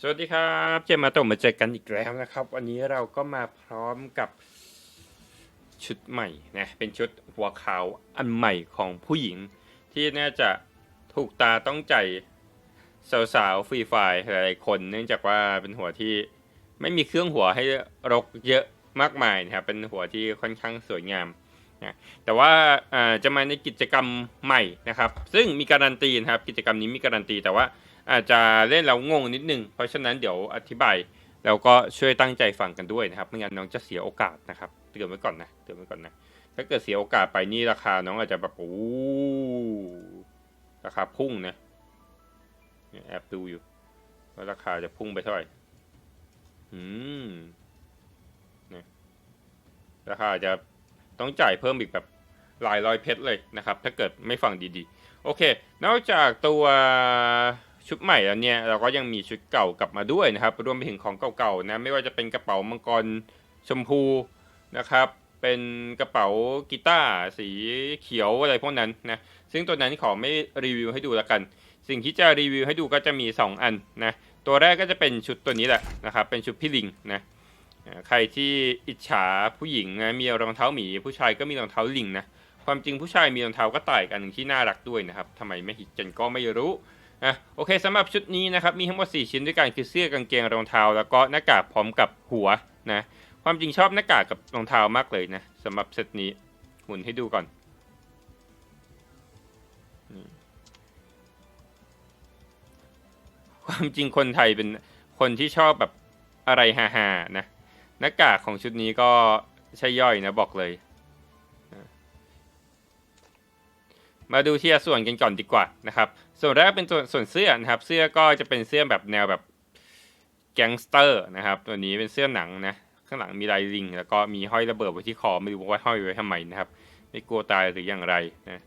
สวัสดีครับเจมมาโตะมาเจอกันอีกแล้วนะครับ วันนี้เราก็มาพร้อมกับชุดใหม่นะเป็นชุดหัวขาวอันใหม่ของผู้หญิง ที่น่าจะถูกตาต้องใจสาวๆฟรีไฟร์หลายๆคนเนื่องจากว่าเป็นหัวที่ไม่มีเครื่องหัวให้รกเยอะมากมายนะครับเป็นหัวที่ค่อนข้างสวยงาม นะแต่ว่าจะมาในกิจกรรมใหม่นะครับ ซึ่งมีการันตีนะครับ กิจกรรมนี้มีการันตีแต่ว่าอาจจะเล่นแล้วงงนิดนึง เพราะฉะนั้นเดี๋ยวอธิบายแล้วก็ช่วยตั้งใจฟังกันด้วยนะครับไม่งั้นน้องจะเสียโอกาสนะครับเตือนไว้ก่อนนะเตือนไว้ก่อนนะถ้าเกิดเสียโอกาสไปนี่ราคาน้องอาจจะแบบโอ้ราคาพุ่งนะแอบดูอยู่ว่าราคาจะพุ่งไปเท่าไหร่อืมนี่ยราคาจะ ต้องจ่ายเพิ่มอีกแบบหลายร้อยเพชรเลยนะครับ ถ้าเกิดไม่ฟังดีๆ โอเค นอกจากตัวชุดใหม่แล้วเนี่ยเราก็ยังมีชุดเก่ากลับมาด้วยนะครับ รวมไปถึงของเก่าๆนะไม่ว่าจะเป็นกระเป๋ามังกรชมพูนะครับ เป็นกระเป๋ากีตาร์สีเขียวอะไรพวกนั้นนะซึ่งตัวนั้นขอไม่รีวิวให้ดูแล้วกัน สิ่งที่จะรีวิวให้ดูก็จะมี 2 อันนะตัวแรกก็จะเป็นชุดตัวนี้แหละนะครับเป็นชุดพี่ลิงนะ ใครที่อิจฉาผู้หญิงนะมีรองเท้าหมี ผู้ชายก็มีรองเท้าลิงนะความจริงผู้ชายมีรองเท้าก็ต่ายกันหนึ่งที่น่ารักด้วยนะครับทำไมไม่ฮิตกันก็ไม่รู้อะโอเคสำหรับชุดนี้นะครับมีทั้งหมด4ชิ้นด้วยกันคือเสื้อกางเกงรองเท้า แล้วก็หน้ากากพร้อมกับหัวนะความจริงชอบหน้ากากกับรองเท้ามากเลยนะสำหรับเซตนี้หมุนให้ดูก่อนความจริงคนไทยเป็นคนที่ชอบแบบอะไรฮาๆนะ หน้ากากของชุดนี้ก็ใช่ย่อยนะบอกเลย มาดูที่ส่วนกันก่อนดีกว่านะครับ ส่วนแรกเป็นส่วนส่วนเสื้อนะครับ เสื้อก็จะเป็นเสื้อแบบแนวแบบแก๊งสเตอร์นะครับ ตัวนี้เป็นเสื้อหนังนะ ข้างหลังมีลายลิง แล้วก็มีห้อยระเบิดไว้ที่คอไม่รู้ว่าห้อยไว้ทำไมนะครับ ไม่กลัวตายหรืออย่างไรนะ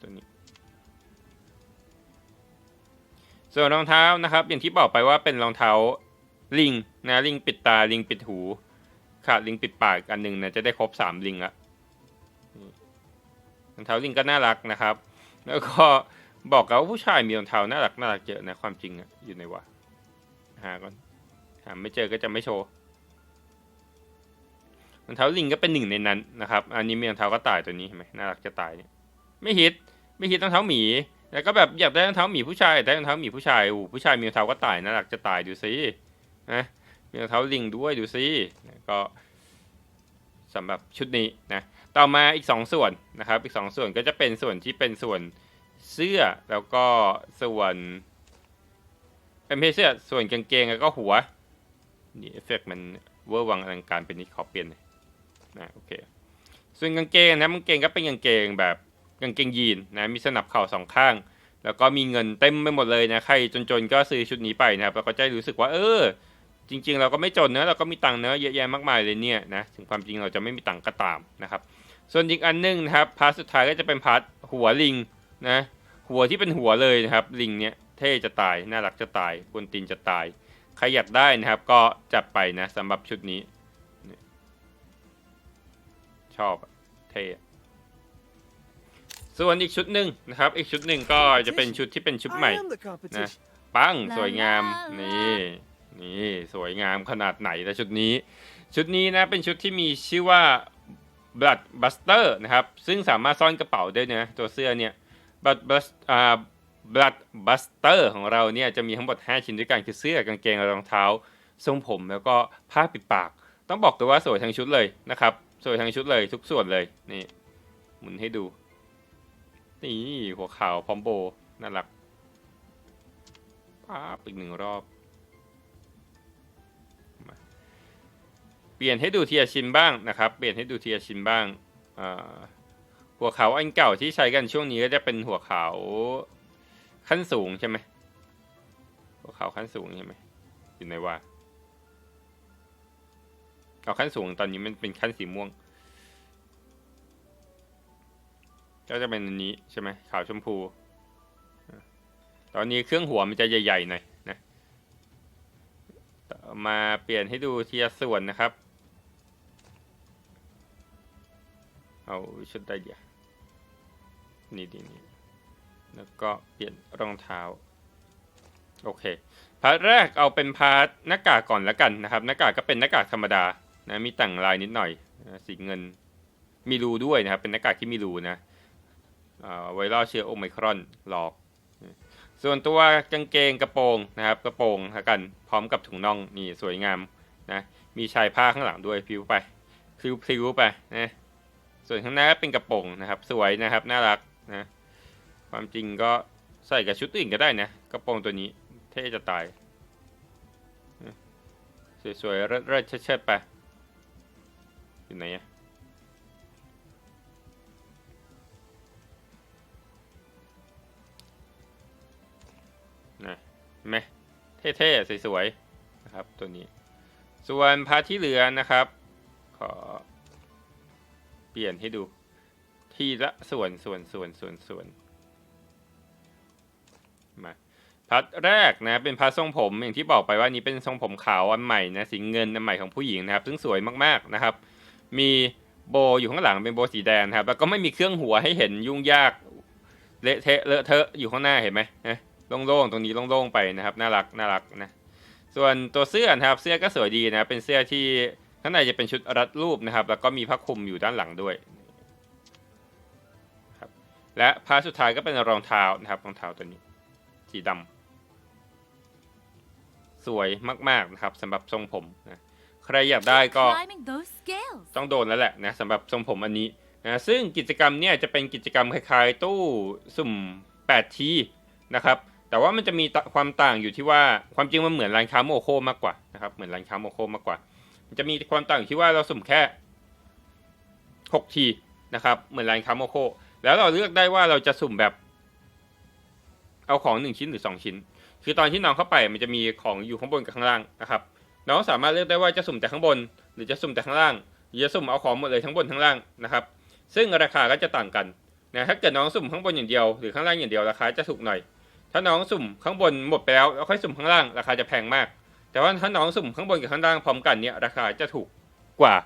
ตัวนี้ส่วนรองเท้านะครับ อย่างที่บอกไปว่าเป็นรองเท้า ลิงนะลิงปิดตาลิงปิดหู ขาดลิงปิดปากอันหนึ่งนะจะได้ครบสามลิงละรองเท้าลิงก็น่ารักนะครับ แล้วก็บอกกันว่าผู้ชายมีรองเท้าน่ารักน่ารักเยอะนะความจริงอะอยู่ในวะหาก่อนหาไม่เจอก็จะไม่โชว์รองเท้าลิงก็เป็นหนึ่งในนั้นนะครับ อันนี้มีรองเท้าก็ตายตัวนี้เห็นไหมน่ารักจะตายเนี่ยไม่ฮิตไม่ฮิตรองเท้าหมีแล้วก็แบบอยากได้รองเท้าหมีผู้ชายได้รองเท้าหมีผู้ชายอู้ผู้ชายมีรองเท้าก็ตายน่ารักจะตายดูสิ นะมีรองเท้าลิงด้วยดูสิก็สำหรับชุดนี้นะต่อมาอีก 2 ส่วนนะครับ อีก 2 ส่วนก็จะเป็นส่วนที่เป็นส่วนเสื้อแล้วก็ส่วนเป็นไม่ใช่เสื้อส่วนกางเกงแล้วก็หัวนี่เอฟเฟกต์มันเวอร์วังอลังการเป็นนิดขอเปลี่ยนหน่อยนะโอเคส่วนกางเกงนะกางเกงก็เป็นกางเกงแบบกางเกงยีนนะมีสนับเข่าสองข้าง แล้วก็มีเงินเต็มไปหมดเลยนะใครจนๆก็ซื้อชุดนี้ไปนะครับแล้วก็จะรู้สึกว่าเออ จริง ๆ เราก็ไม่จนเนอะเราก็มีตังค์เนอะเยอะแยะมากมายเลยเนี่ยนะถึงความจริงเราจะไม่มีตังค์ก็ตามนะครับ ส่วนอีกอันหนึงนะครับพาร์ทสุดท้ายก็จะเป็นพาร์ทหัวลิงนะหัวที่เป็นหัวเลยนะครับลิงเนี่ยเท่จะตายน่ารักจะตายกวนตีนจะตายใครอยากได้นะครับ ก็จัดไปนะสำหรับชุดนี้ ชอบเท่ส่วนอีกชุดหนึ่งนะครับ อีกชุดหนึ่งก็จะเป็นชุดที่เป็นชุดใหม่ I am the competition. ปังสวยงามนี่ นี่สวยงามขนาดไหนแต่ชุดนี้ ชุดนี้นะเป็นชุดที่มีชื่อว่า Blood Buster นะครับ ซึ่งสามารถซ่อนกระเป๋าได้นะตัวเสื้อเนี่ย Blood Bust อ่า Blood Buster ของเราเนี่ยจะมีทั้งหมด 5 ชิ้นด้วยกันคือเสื้อกางเกงรองเท้าทรงผมแล้วก็ผ้าปิดปาก ต้องบอกตัวว่าสวยทั้งชุดเลยนะครับ สวยทั้งชุดเลยทุกส่วนเลยนี่หมุนให้ดู นี่หัวข่าวพร้อมโบน่ารักป๊าบอีกหนึ่งรอบ ปลี่ยนให้ดูเทีละชิ้นบ้างนะครับ เปลี่ยนให้ดูเทีละชิ้นบ้าง หัวเขาอันเก่าที่ใช้กันช่วงนี้ก็จะเป็นหัวเขาขั้นสูงใช่ไหม หัวเขาขั้นสูงใช่ไหมอยู่ในว่าเอาขั้นสูงตอนนี้มันเป็นขั้นสีม่วง ก็จะเป็นอันนี้ใช่ไหมขาวชมพู ตอนนี้เครื่องหัวมันจะใหญ่ๆหน่อยนะมาเปลี่ยนให้ดูทีละส่วนนะครับ เอาชุดใดเดียนี่ดีนี่แล้วก็เปลี่ยนรองเท้า โอเค พาร์ทแรกเอาเป็นพาร์ทหน้ากากก่อนละกันนะครับหน้ากากก็เป็นหน้ากากธรรมดานะมีต่งลายนิดหน่อยสีเงินมีรูด้วยนะครับ เป็นหน้ากากที่มีรูนะอ่าไวรัลเชื้อโอไมครอนหลอก ส่วนตัวกางเกงกระโปรงนะครับ กระโปรงละกันพร้อมกับถุงน่องนี่สวยงามนะมีชายผ้าข้างหลังด้วยพิ้วไปพริ้วพริ้วไปนะ ส่วนข้างหน้าเป็นกระโปรงนะครับ สวยนะครับ น่ารักนะ ความจริงก็ใส่กับชุดอื่นก็ได้นะ กระโปรงตัวนี้ เท่จะตาย สวยๆเลิศๆเชิดๆไปอยู่ไหนอะนะไหมเท่ๆสวยๆนะครับตัวนี้ ส่วนพาร์ทที่เหลือนะครับ ขอ ลี่ยนให้ดู ทีละส่วนส่วนส่วนส่วนส่วนมาพัดแรกนะเป็นพัดทรงผมอย่างที่บอกไปว่านี้เป็นทรงผมขาวอันใหม่นะสีเงินอันใหม่ของผู้หญิงนะครับ ซึ่งสวยมากๆนะครับ มีโบอยู่ข้างหลังเป็นโบสีแดงครับ แล้วก็ไม่มีเครื่องหัวให้เห็นยุ่งยากเละเทะเลอะเทอะอยู่ข้างหน้าเห็นไหมนะโล่งๆตรงนี้โล่งๆไปนะครับ น่ารักน่ารักนะส่วนตัวเสื้อนะครับเสื้อก็สวยดีนะเป็นเสื้อที่ ข้างในจะเป็นชุดรัดรูปนะครับ แล้วก็มีผ้าคลุมอยู่ด้านหลังด้วยและพาร์ทสุดท้ายก็เป็นรองเท้านะครับรองเท้าตัวนี้ สีดำสวยมากๆนะครับสำหรับทรงผมนะใครอยากได้ก็ Climbing those scales. ต้องโดนแล้วแหละนะสำหรับทรงผมอันนี้นะซึ่งกิจกรรมเนี่ยจะเป็นกิจกรรมคล้ายๆ ตู้สุ่ม 8 ทีนะครับแต่ว่ามันจะมีตะความต่างอยู่ที่ว่าความจริงมันเหมือนร้านค้าโมโคมากกว่านะครับเหมือนร้านค้าโมโคมากกว่า มันจะมีความต่างอยู่ที่ว่าเราสุ่มแค่6ทีนะครับ เหมือนร้านคาโมโค แล้วเราเลือกได้ว่าเราจะสุ่มแบบ เอาของหนึ่งชิ้นหรือสองชิ้น คือตอนที่น้องเข้าไปมันจะมีของอยู่ข้างบนกับข้างล่างนะครับ น้องสามารถเลือกได้ว่าจะสุ่มแต่ข้างบน หรือจะสุ่มแต่ข้างล่าง หรือจะสุ่มเอาของหมดเลยทั้งบนทั้งล่างนะครับ ซึ่งราคาก็จะต่างกันนะถ้าเกิดน้องสุ่มข้างบนอย่างเดียวหรือข้างล่างอย่างเดียวราคาจะถูกหน่อย ถ้าน้องสุ่มข้างบนหมดไปแล้วแล้วค่อยสุ่มข้างล่างราคาจะแพงมาก แต่ว่าถ้าน้องสุ่มข้างบนกับข้างล่างพร้อมกันเนี่ยราคาจะถูกกว่า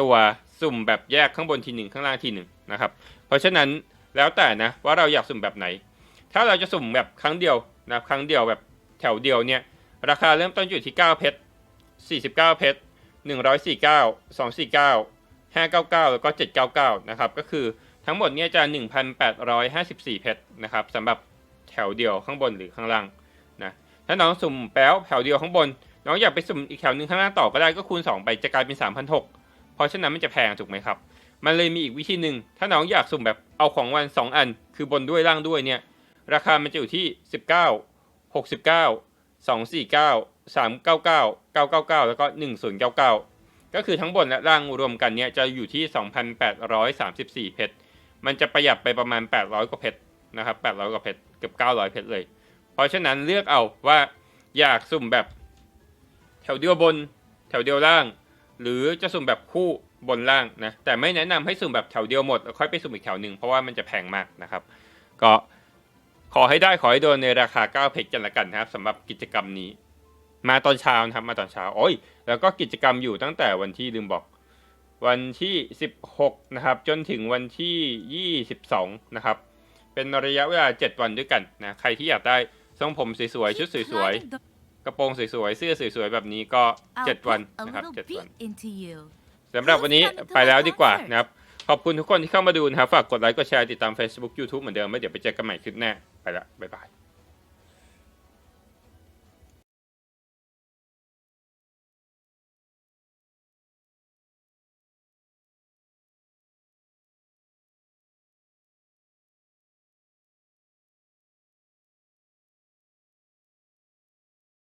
ตัวสุ่มแบบแยกข้างบนทีหนึ่งข้างล่างทีหนึ่งนะครับ เพราะฉะนั้นแล้วแต่นะว่าเราอยากสุ่มแบบไหน ถ้าเราจะสุ่มแบบครั้งเดียวนะครั้งเดียวแบบแถวเดียวเนี่ยราคาเริ่มต้นอยู่ที่ 9 เพชร 49 เพชร 149 249 599 แล้วก็ 799 นะครับ ก็คือทั้งหมดเนี่ยจะ 1,854 เพชรนะครับสำหรับแถวเดียวข้างบนหรือข้างล่าง ถ้าน้องสุ่มแป๊วแถวเดียวข้างบน น้องอยากไปสุ่มอีกแถวหนึ่งข้างล่าต่อก็ได้ก็คูณ 2 ไปจะกลายเป็น3,600เพราะฉะนั้นมันจะแพงถูกไหมครับ มันเลยมีอีกวิธีหนึ่งถ้าน้องอยากสุ่มแบบเอาของวัน 2 อัน คือบนด้วยล่างด้วยเนี่ยราคามันจะอยู่ที่ 19 69 249 399 999 แล้วก็ 1099 ก็คือทั้งบนและล่างรวมกันเนี่ยจะอยู่ที่ 2,834 เพชร มันจะประหยัดไปประมาณ 800 กว่าเพชรนะครับ 800 กว่าเพชร เกือบ 900 เพชรเลย เพราะฉะนั้นเลือกเอาว่าอยากสุ่มแบบ แถวเดียวบน แถวเดียวล่าง หรือจะสุ่มแบบคู่บนล่างนะแต่ไม่แนะนำให้สุ่มแบบแถวเดียวหมดแล้วค่อยไปสุ่มอีกแถวหนึ่งเพราะว่ามันจะแพงมากนะครับ ก็ขอให้ได้ขอให้โดนในราคา9เพชรกันละกันนะครับสำหรับกิจกรรมนี้ มาตอนเช้านะครับมาตอนเช้าโอ้ยแล้วก็กิจกรรมอยู่ตั้งแต่วันที่ลืมบอก วันที่ 16นะครับจนถึงวันที่ 22นะครับเป็นระยะเวลา 7 วันด้วยกันนะใครที่อยากได้ ทรงผมสวยๆ ชุด Keep สวย climbing the- ๆกระโปรงสวยๆ เสื้อสวยๆ แบบนี้ก็ I'll 7วัน put a นะครับ little 7วัน beat into you. สำหรับวันนี้ไปแล้วดีกว่านะครับ ขอบคุณทุกคนที่เข้ามาดูนะครับ ฝากกดไลค์ กดแชร์ ติดตาม Facebook YouTube เหมือนเดิมแล้วเดี๋ยวไปเจอกันใหม่คลิปหน้า ไปละ บ๊ายบาย